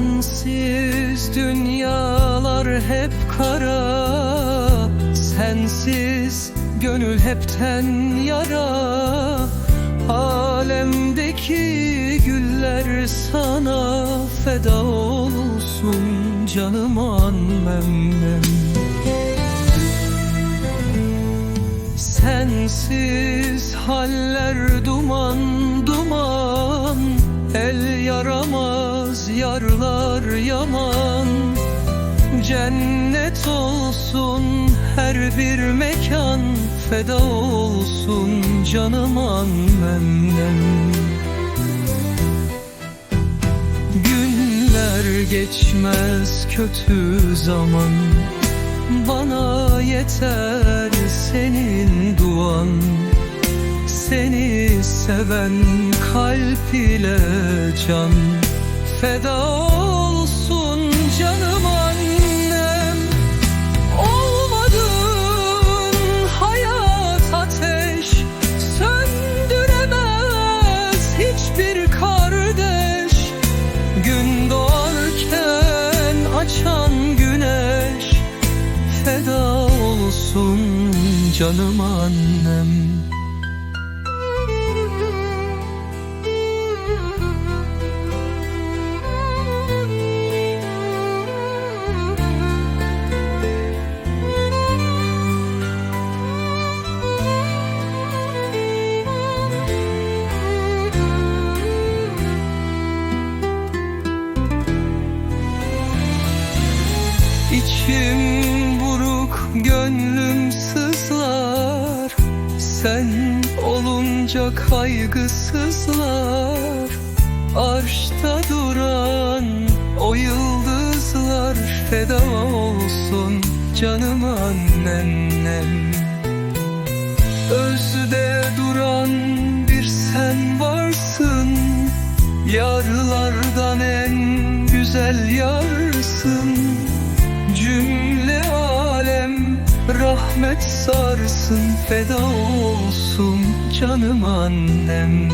Sensiz dünyalar hep kara Sensiz gönül hepten yara. Alemdeki güller sana feda olsun Canım annem. Sensiz haller duman duman El yaramaz yarlar yaman. Cennet olsun her bir mekan Feda olsun canım annemden Günler geçmez kötü zaman. Bana yeter senin duan. Seni seven kalp ile can Feda olsun canım annem. Olmadın hayat ateş Söndüremez hiçbir kardeş. Gün doğarken açan güneş Feda olsun canım annem İçim buruk, gönlüm sızlar. Sen olunca kaygısızlar. Arşta duran o yıldızlar Feda olsun canım anneannem. Özde duran bir sen varsın. Yarlardan en güzel yarsın rahmet sarsın Feda olsun canım annem